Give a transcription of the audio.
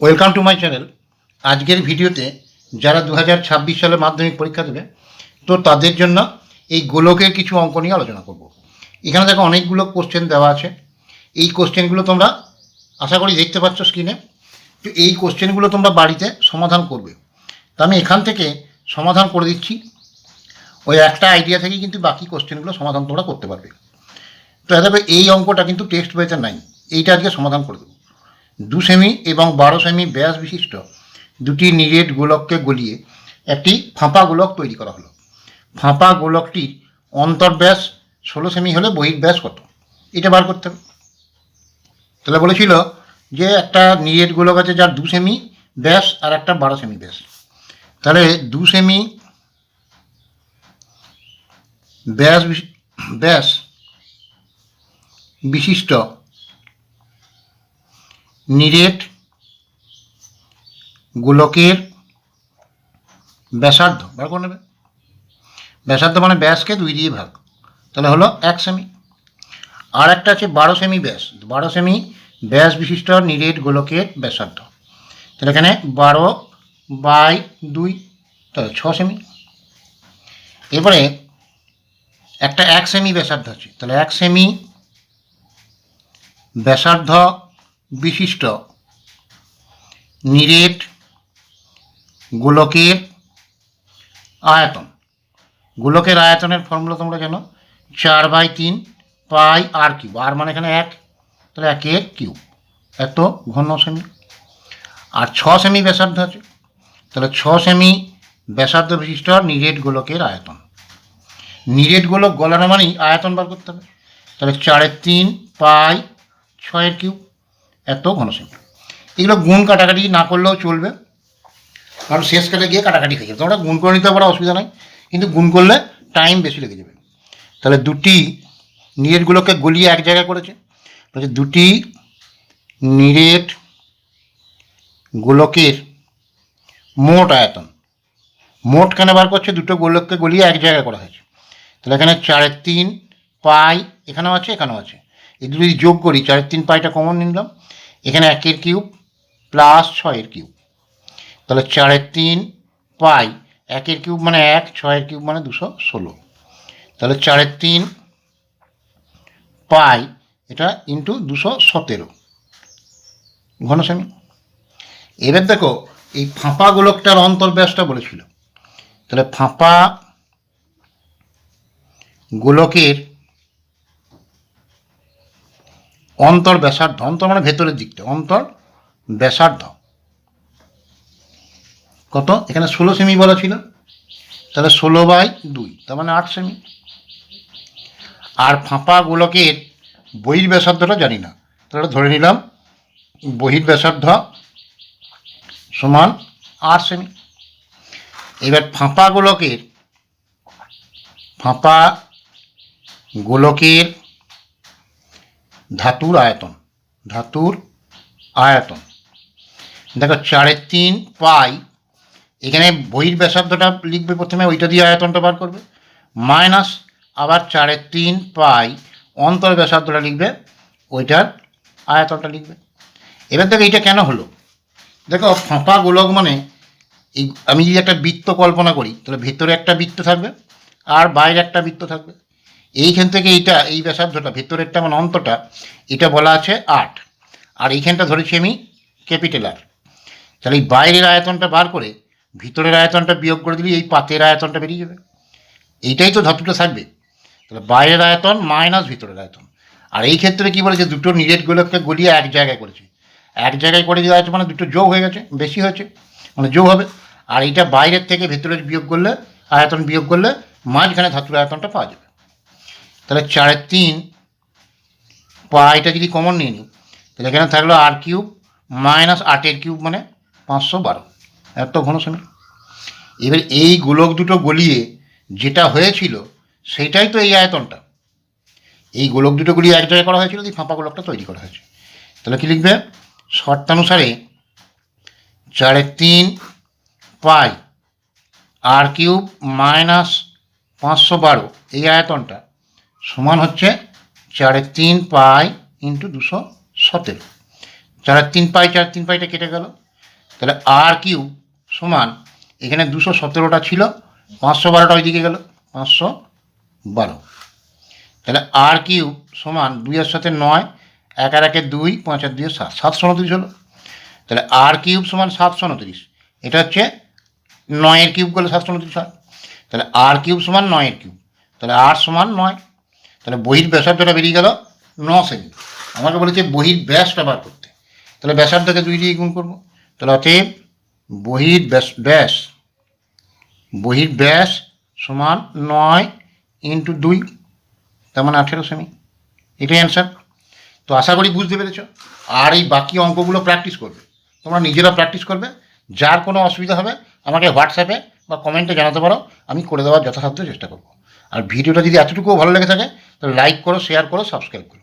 Welcome to my channel আজকের ভিডিওতে যারা দু হাজার ছাব্বিশ সালে মাধ্যমিক পরীক্ষা দেবে, তো তাদের জন্য এই গোলকের কিছু অঙ্ক নিয়ে আলোচনা করব। এখানে দেখো অনেকগুলো কোশ্চেন দেওয়া আছে। এই কোশ্চেনগুলো তোমরা আশা করি দেখতে পাচ্ছ স্ক্রিনে তো এই কোশ্চেনগুলো তোমরা বাড়িতে সমাধান করবে। তো আমি এখান থেকে সমাধান করে দিচ্ছি। ওই একটা আইডিয়া থেকে কিন্তু বাকি কোশ্চেনগুলো সমাধান তোমরা করতে পারবে। তো দেখো এই অঙ্কটা কিন্তু টেক্সট বইতে নাই। এইটা আজকে সমাধান করে দেবো। দু সেমি এবং বারো সেমি ব্যাস বিশিষ্ট। দুটি নিরেট গোলককে গলিয়ে একটি ফাঁপা গোলক তৈরি করা হলো। ফাঁপা গোলকটির অন্তর্ব্যাস ষোলো সেমি হলে বহির্ব্যাস কত? এটা বার করতে হবে। তাহলে বলেছিল যে একটা নিরেট গোলক আছে যার দু সেমি ব্যাস আর একটা বারো সেমি ব্যাস। তাহলে দু সেমি ব্যাস ব্যাস বিশিষ্ট নিরেট, গোলকের ব্যাসার্ধ বার করে নেবে। ব্যাসার্ধ মানে ব্যাসকে দুই দিয়ে ভাগ। তাহলে হলো এক সেমি আর একটা আছে বারো সেমি ব্যাস। বারো সেমি ব্যাস বিশিষ্ট নিরেট গোলকের ব্যাসার্ধ। তাহলে এখানে বারো বাই দুই, তাহলে ছ সেমি এরপরে একটা এক সেমি ব্যাসার্ধ আছে। তাহলে এক সেমি ব্যাসার্ধ বিশিষ্ট নিরেট, গোলকের আয়তন। গোলকের আয়তনের ফর্মুলা তোমরা জানো, চার বাই তিন পাই আর কিউব আর মানে এখানে এক, তাহলে একের কিউব এত ঘন সেমি আর ছ সেমি ব্যাসার্ধ আছে, তাহলে ছ সেমি ব্যাসার্ধ বিশিষ্ট নিরেট গোলকের আয়তন। নিরেট গোলক গলানো মানেই আয়তন বার করতে হবে। তাহলে চারের তিন পাই ছয়ের কিউব এত ঘনসেমি এগুলো গুণ কাটাকাটি না করলেও চলবে। কারণ শেষ কাটে গিয়ে কাটাকাটি হয়ে যাবে। তোমরা গুণ করে নিতে পারো, অসুবিধা নাই। কিন্তু গুণ করলে টাইম বেশি লেগে যাবে। তাহলে দুটি নিরেটগুলোকে গলিয়ে এক জায়গায় করেছে। বলছে দুটি নিরেট গোলকের মোট আয়তন। মোট কেন বার করছে? দুটো গোলককে গলিয়ে এক জায়গায় করা হয়েছে। তাহলে এখানে চারের তিন পাই এখানেও আছে এখানেও আছে। এই যদি যোগ করি, চারের তিন পাইটা কমন নিলাম। এখানে একের কিউব প্লাস ছয়ের কিউব। তাহলে চারের তিন পাই, একের কিউব মানে এক, ছয়ের কিউব মানে দুশো ষোলো। তাহলে চারের তিন পাই, এটা ইন্টু দুশো সতেরো। ঘনসেমি এবার দেখো, এই ফাঁপা গোলকটার অন্তর্ব্যাসটা বলেছিল। তাহলে ফাঁপা গোলকের অন্তর ব্যাসার্ধ, অন্তর মানে ভেতরের দিকটা অন্তর ব্যাসার্ধ। কত? এখানে ষোলো সেমি বলা ছিল। তাহলে ষোলো বাই দুই, তার মানে আট সেমি আর ফাঁপা গোলকের বহির ব্যাসার্ধটা জানি না। তাহলে ধরে নিলাম বহির ব্যাসার্ধ সমান আট সেমি এবার ফাঁপা গোলকের ফাঁপা গোলকের ধাতুর আয়তন ধাতুর আয়তন। দেখো, চারে তিন পাই, এখানে বইয়ের ব্যাসার্ধটা লিখবে প্রথমে, ওইটা দিয়ে আয়তনটা বার করবে। মাইনাস আবার চারে তিন পাই, অন্তর ব্যাসার্ধটা লিখবে, ওইটার আয়তনটা লিখবে। এবার দেখো, এইটা কেন হলো? দেখো, ফাঁপা গোলক মানে এই, আমি যদি একটা বৃত্ত কল্পনা করি, তাহলে ভেতরে একটা বৃত্ত থাকবে, আর বাইরে একটা বৃত্ত থাকবে। এইখান থেকে এইটা, এই ব্যাসার্ধটা ভেতরেরটা মানে অন্তটা, এটা বলা আছে আট। আর এইখানটা ধরেছি আমি ক্যাপিটাল আর তাহলে এই বাইরের আয়তনটা বার করে ভিতরের আয়তনটা বিয়োগ করে দিলে এই পাতের আয়তনটা বেরিয়ে যাবে। এইটাই তো ধাতুটা থাকবে। তাহলে বাইরের আয়তন মাইনাস ভিতরের আয়তন। আর এই ক্ষেত্রে কী বলেছে? দুটো নিরেট গোলককে গলিয়ে এক জায়গায় করেছে। এক জায়গায় করে দেওয়া আছে মানে দুটো যোগ হয়ে গেছে, বেশি হয়েছে মানে যোগ হবে। আর এইটা বাইরের থেকে ভেতরের বিয়োগ করলে, আয়তন বিয়োগ করলে মাঝখানে ধাতুর আয়তনটা পাওয়া যাবে। তাহলে চারের তিন পাইটা যদি কমন নিয়ে নিই, তাহলে এখানে থাকল আর কিউব মাইনাস আটের কিউব মানে পাঁচশো বারো। এত ঘন সেমি এবার এই গোলক দুটো গলিয়ে যেটা হয়েছিল সেটাই তো এই আয়তনটা। এই গোলক দুটো গলিয়ে এক জায়গায় করা হয়েছিল, এই ফাঁপা গোলকটা তৈরি করা হয়েছে। তাহলে কী লিখবে? শর্তানুসারে চারের তিন, পাই আর কিউব মাইনাস পাঁচশো বারো, এই আয়তনটা সমান হচ্ছে চারের তিন পাই ইন্টু দুশো সতেরো। চারের তিন পাই, চার তিন পাইটা কেটে গেল। তাহলে আর কিউ সমান এখানে দুশো সতেরোটা ছিল, পাঁচশো বারোটা ওইদিকে গেল, পাঁচশো বারো। তাহলে আর কিউ সমান দুইয়ের সাথে নয়, এক আর একে দুই, পাঁচ আর দুই সাত, সাতশো উনত্রিশ হলো। তাহলে আর কিউব সমান সাতশো উনত্রিশ। এটা হচ্ছে নয়ের কিউব করলে সাতশো উনত্রিশ হয় তাহলে আর কিউব সমান নয়ের কিউব। তাহলে আর সমান নয় তাহলে বহির ব্যাসার্ধটা বেরিয়ে গেল ন সেমি আমাকে বলেছে বহির ব্যাসটা বার করতে। তাহলে ব্যাসার্ধকে দুই দিয়ে গুণ করব। তাহলে অতএব বহির ব্যাস ব্যাস বহির ব্যাস সমান নয় ইন্টু দুই, তার মানে আঠেরো সেমি এটাই অ্যান্সার তো আশা করি বুঝতে পেরেছ। আর এই বাকি অঙ্কগুলো প্র্যাকটিস করবে। তোমরা নিজেরা প্র্যাকটিস করবে। যার কোনো অসুবিধা হবে, আমাকে হোয়াটসঅ্যাপে বা কমেন্টে জানাতে পারো। আমি করে দেওয়ার যথাসাধ্য চেষ্টা করব। আর ভিডিওটা যদি এতটুকুও ভালো লেগে থাকে তাহলে লাইক করো শেয়ার করো সাবস্ক্রাইব করো।